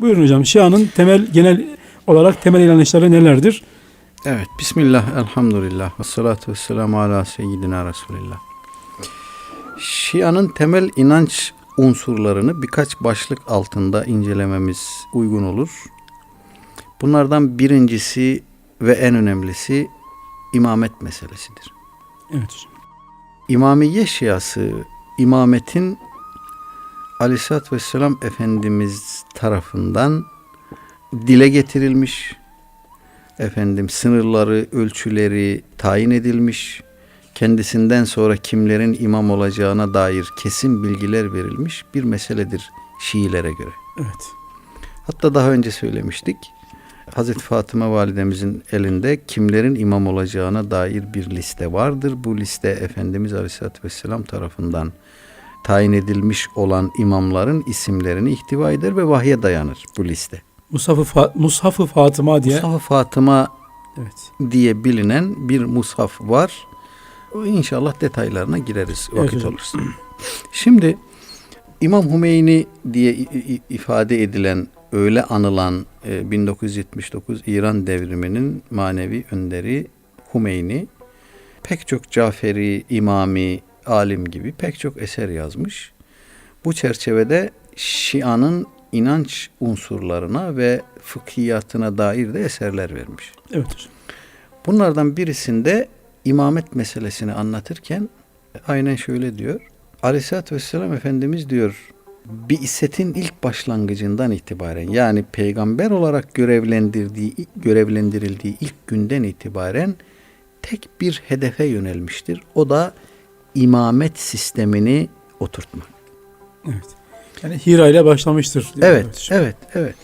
Buyurun hocam. Şia'nın temel genel olarak temel inanışları nelerdir? Evet. Bismillah, elhamdülillah, ve salatu ve selamu ala seyyidina Resulillah. Şia'nın temel inanç unsurlarını birkaç başlık altında incelememiz uygun olur. Bunlardan birincisi ve en önemlisi imamet meselesidir. Evet hocam. İmamiye Şiası, imametin Aleyhisselatü Vesselam Efendimiz tarafından dile getirilmiş, efendim sınırları, ölçüleri tayin edilmiş, kendisinden sonra kimlerin imam olacağına dair kesin bilgiler verilmiş bir meseledir Şiilere göre. Evet. Hatta daha önce söylemiştik. Hazreti Fatıma validemizin elinde kimlerin imam olacağına dair bir liste vardır. Bu liste Efendimiz Aleyhisselatü Vesselam tarafından tayin edilmiş olan imamların isimlerini ihtiva eder ve vahye dayanır bu liste. Mushaf-ı, Fa- Mushaf-ı Fatıma diye. Mushaf-ı Fatıma Evet. diye bilinen bir mushaf var. İnşallah detaylarına gireriz Evet vakit hocam. olursa. Şimdi İmam Hümeyni diye ifade edilen, öyle anılan e, 1979 İran devriminin manevi önderi Hümeyni pek çok Caferi, İmami, alim gibi pek çok eser yazmış. Bu çerçevede Şia'nın inanç unsurlarına ve fıkhiyatına dair de eserler vermiş. Evet hocam. Bunlardan birisinde imamet meselesini anlatırken aynen şöyle diyor. Aleyhisselatü Vesselam Efendimiz diyor bir isetin ilk başlangıcından itibaren yani peygamber olarak görevlendirdiği görevlendirildiği ilk günden itibaren tek bir hedefe yönelmiştir. O da imamet sistemini oturtmak. Evet. Yani Hira ile başlamıştır. Evet, evet, evet.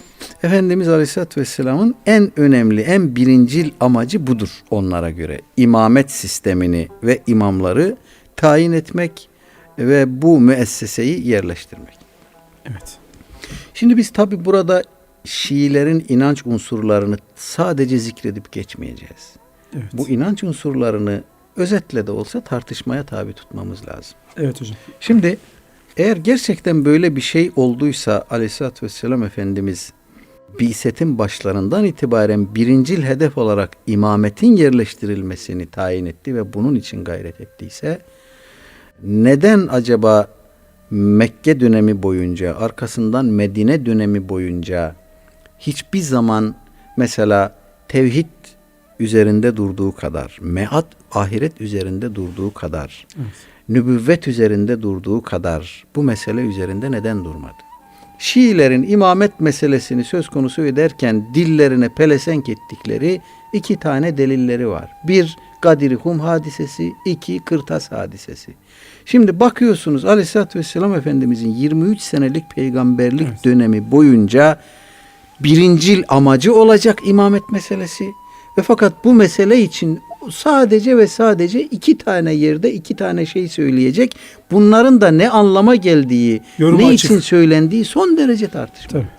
Efendimiz Aleyhisselatü Vesselam'ın en önemli, en birincil amacı budur onlara göre. İmamet sistemini ve imamları tayin etmek ve bu müesseseyi yerleştirmek. Evet. Şimdi biz tabi burada Şiilerin inanç unsurlarını sadece zikredip geçmeyeceğiz. Evet. Bu inanç unsurlarını özetle de olsa tartışmaya tabi tutmamız lazım. Evet hocam. Şimdi eğer gerçekten böyle bir şey olduysa Aleyhisselatü Vesselam Efendimiz Bi'setin başlarından itibaren birincil hedef olarak imametin yerleştirilmesini tayin etti ve bunun için gayret ettiyse neden acaba Mekke dönemi boyunca arkasından Medine dönemi boyunca hiçbir zaman mesela tevhid üzerinde durduğu kadar, meat ahiret üzerinde durduğu kadar, Evet. nübüvvet üzerinde durduğu kadar bu mesele üzerinde neden durmadı? Şiilerin imamet meselesini söz konusu ederken dillerine pelesenk ettikleri iki tane delilleri var. Bir Gadir-i Hum hadisesi, iki Kırtas hadisesi. Şimdi bakıyorsunuz Aleyhisselatü Vesselam Efendimizin 23 senelik peygamberlik Evet. dönemi boyunca birincil amacı olacak imamet meselesi. Ve fakat bu mesele için sadece ve sadece iki tane yerde iki tane şey söyleyecek. Bunların da ne anlama geldiği, Yorum ne açık. için söylendiği son derece tartışmalı. Tabii.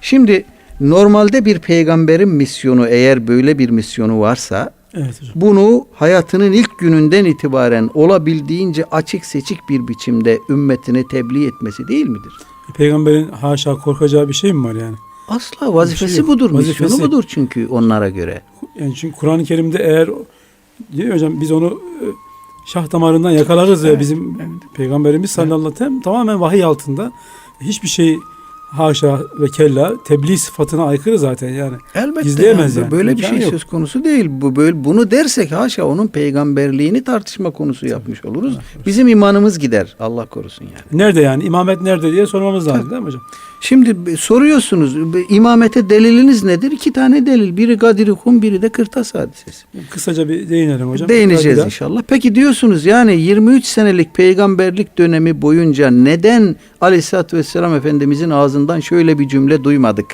Şimdi normalde bir peygamberin misyonu eğer böyle bir misyonu varsa Evet hocam. bunu hayatının ilk gününden itibaren olabildiğince açık seçik bir biçimde ümmetine tebliğ etmesi değil midir? Peygamberin haşa korkacağı bir şey mi var yani? Asla vazifesi yok. budur, Vazifesi. misyonu budur çünkü onlara göre. Yani çünkü Kur'an-ı Kerim'de eğer diyor hocam biz onu e, şah damarından yakalarız ya bizim peygamberimiz sallallahu aleyhi ve sellem tamamen vahiy altında hiçbir şey haşa ve kella tebliğ sıfatına aykırı zaten yani. Elbette Gizleyemez yani. yani. Böyle bir şey yok. söz konusu değil. Bu böyle bunu dersek haşa onun peygamberliğini tartışma konusu yapmış oluruz. Bizim imanımız gider. Allah korusun yani. Nerede yani? İmamet nerede diye sormamız lazım değil mi hocam? Şimdi soruyorsunuz imamete deliliniz nedir? İki tane delil. Biri Gadir-i Hum, biri de Kırtas hadisesi. Kısaca bir değinelim hocam. Değineceğiz daha- inşallah. Peki diyorsunuz yani 23 senelik peygamberlik dönemi boyunca neden Aleyhisselatü Vesselam Efendimizin ağzından şöyle bir cümle duymadık?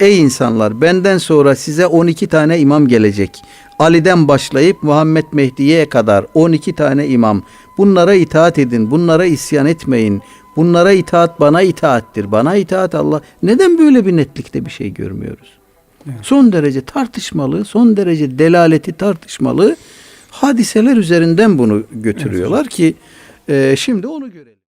Ey insanlar benden sonra size 12 tane imam gelecek. Ali'den başlayıp Muhammed Mehdi'ye kadar 12 tane imam. Bunlara itaat edin, bunlara isyan etmeyin. Bunlara itaat bana itaattir. Bana itaat Allah. Neden böyle bir netlikte bir şey görmüyoruz? Evet. Son derece tartışmalı, son derece delaleti tartışmalı hadiseler üzerinden bunu götürüyorlar ki e, şimdi onu görelim.